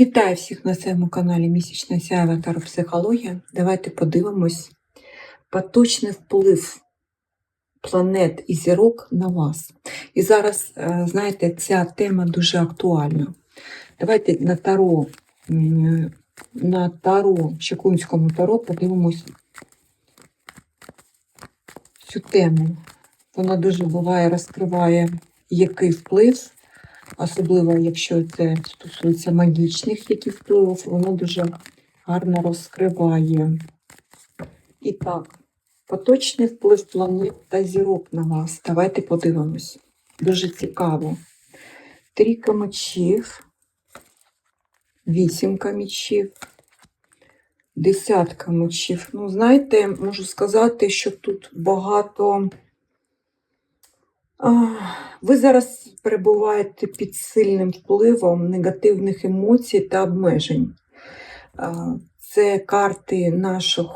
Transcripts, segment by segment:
Вітаю всіх на своєму каналі Місячна сяєва та психологія. Давайте подивимось поточний вплив планет і зірок на вас. І зараз, е, знаєте, ця тема дуже актуальна. Давайте на таро, на таро, Чекунському таро подивимось цю тему. Вона дуже буває, розкриває, який вплив особливо якщо це стосується магічних яких впливів, воно дуже гарно розкриває. І так, поточний вплив планет та зірок на вас. Давайте подивимось. Дуже цікаво. Трійка мечів, вісімка мечів, десятка мечів. Ну, знаєте, можу сказати, що тут багато. Ви зараз перебуваєте під сильним впливом негативних емоцій та обмежень. Це карти наших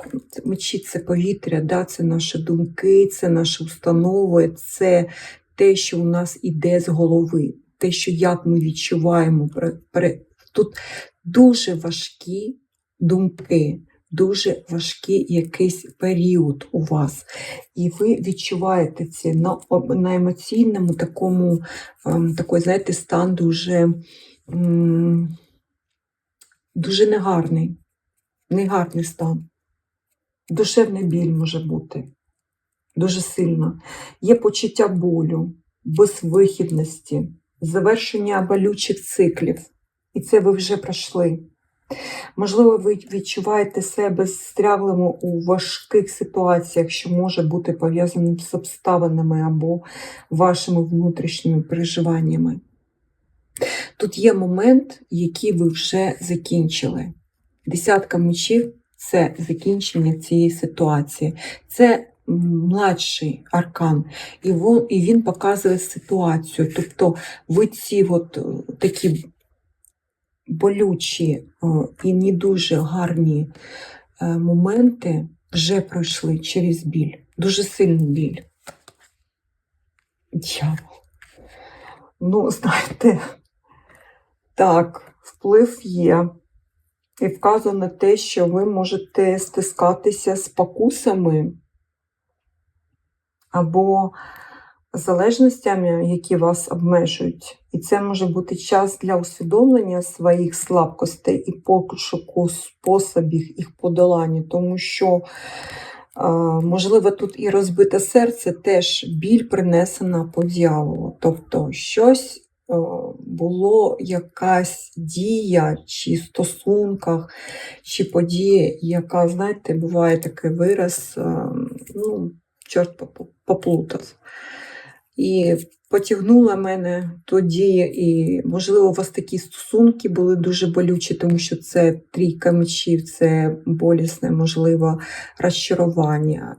мечі, це повітря, да, це наші думки, це наші установи, це те, що у нас іде з голови, те, що як ми відчуваємо. Тут дуже важкі думки, дуже важкий якийсь період у вас. І ви відчуваєте це на, на емоційному такому, ем, такий, знаєте, стан дуже, дуже негарний. Негарний стан. Душевний біль може бути. Дуже сильно. Є почуття болю, безвихідності, завершення болючих циклів. І це ви вже пройшли. Можливо, ви відчуваєте себе стряглими у важких ситуаціях, що може бути пов'язаним з обставинами або вашими внутрішніми переживаннями. Тут є момент, який ви вже закінчили. Десятка мечів це закінчення цієї ситуації. Це младший аркан, і він, показує ситуацію. Тобто ви ці от, е, такі болючі е, і не дуже гарні е, моменти вже пройшли через біль. Дуже сильний біль. Дьявол. Ну, знаєте, так, вплив є. І вказано те, що ви можете стискатися з покусами або залежностями, які вас обмежують. І це може бути час для усвідомлення своїх слабкостей і пошуку способів їх подолання, тому що, можливо, тут і розбите серце теж біль принесена по дьяволу. Тобто щось е, було якась дія чи стосунках, чи подія, яка, знаєте, буває такий вираз, е, ну, чорт поплутав. І потягнула мене тоді, і, можливо, у вас такі стосунки були дуже болючі, тому що це трійка мечів, це болісне, можливо, розчарування.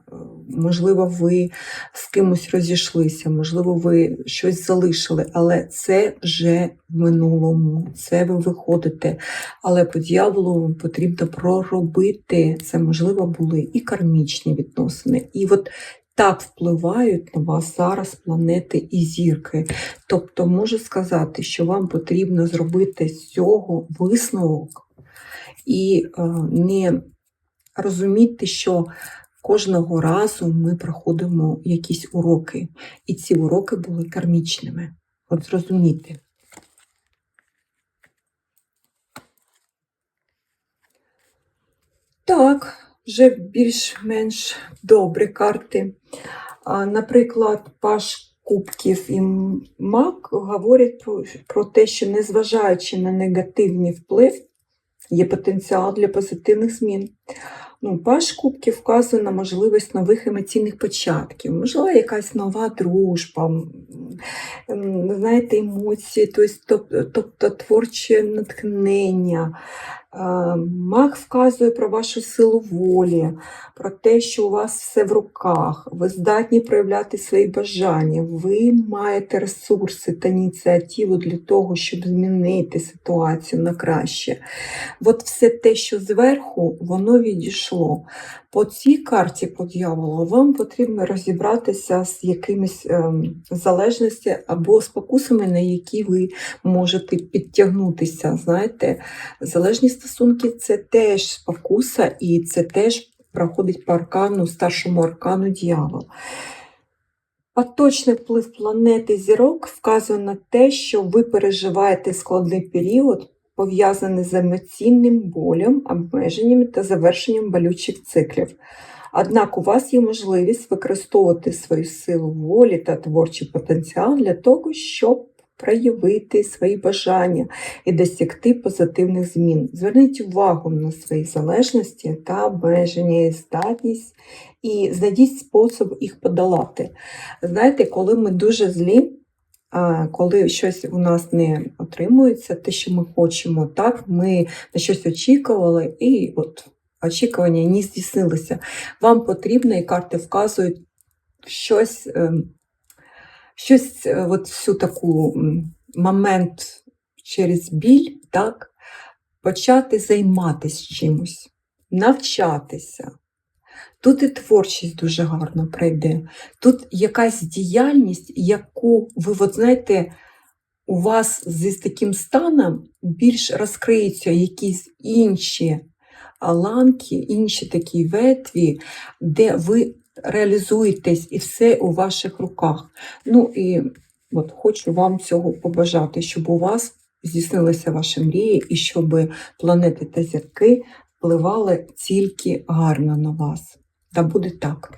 Можливо, ви з кимось розійшлися, можливо, ви щось залишили, але це вже в минулому, це ви виходите. Але по дьяволу потрібно проробити. Це, можливо, були і кармічні відносини. І от так впливають на вас зараз планети і зірки. Тобто можу сказати, що вам потрібно зробити з цього висновок і е, не розуміти, що кожного разу ми проходимо якісь уроки, і ці уроки були кармічними. От зрозуміти. Так, вже більш-менш добрі карти. Наприклад, Паш Кубків і Мак говорять про, про те, що незважаючи на негативний вплив, є потенціал для позитивних змін. Ну, Паш Кубків вказує на можливість нових емоційних початків, можливо, якась нова дружба, знаєте, емоції, тобто, тобто творче натхнення. Е, Маг вказує про вашу силу волі, про те, що у вас все в руках, ви здатні проявляти свої бажання, ви маєте ресурси та ініціативу для того, щоб змінити ситуацію на краще. От все те, що зверху, воно відійшло. По цій карті по дьяволу вам потрібно розібратися з якимись ем, залежності або спокусами, на які ви можете підтягнутися. Знаєте, залежні стосунки це теж спокуса, і це теж проходить по аркану, старшому аркану дьявол. Поточний вплив планети зірок вказує на те, що ви переживаєте складний період, пов'язаний з емоційним болем, обмеженнями та завершенням болючих циклів. Однак у вас є можливість використовувати свою силу волі та творчий потенціал для того, щоб проявити свої бажання і досягти позитивних змін. Зверніть увагу на свої залежності та обмеження і здатність, і знайдіть спосіб їх подолати. Знаєте, коли ми дуже злі, коли щось у нас не отримується, те, що ми хочемо, так, ми на щось очікували, і от очікування не здійснилися. Вам потрібно, і карти вказують щось, ем, щось е, от всю таку момент через біль, так, почати займатися чимось, навчатися. Тут і творчість дуже гарно пройде. Тут якась діяльність, яку ви, от знаєте, у вас з таким станом більш розкриються якісь інші ланки, інші такі ветві, де ви реалізуєтесь і все у ваших руках. Ну і от хочу вам цього побажати, щоб у вас здійснилися ваші мрії і щоб планети та зірки впливали тільки гарно на вас. Та буде так.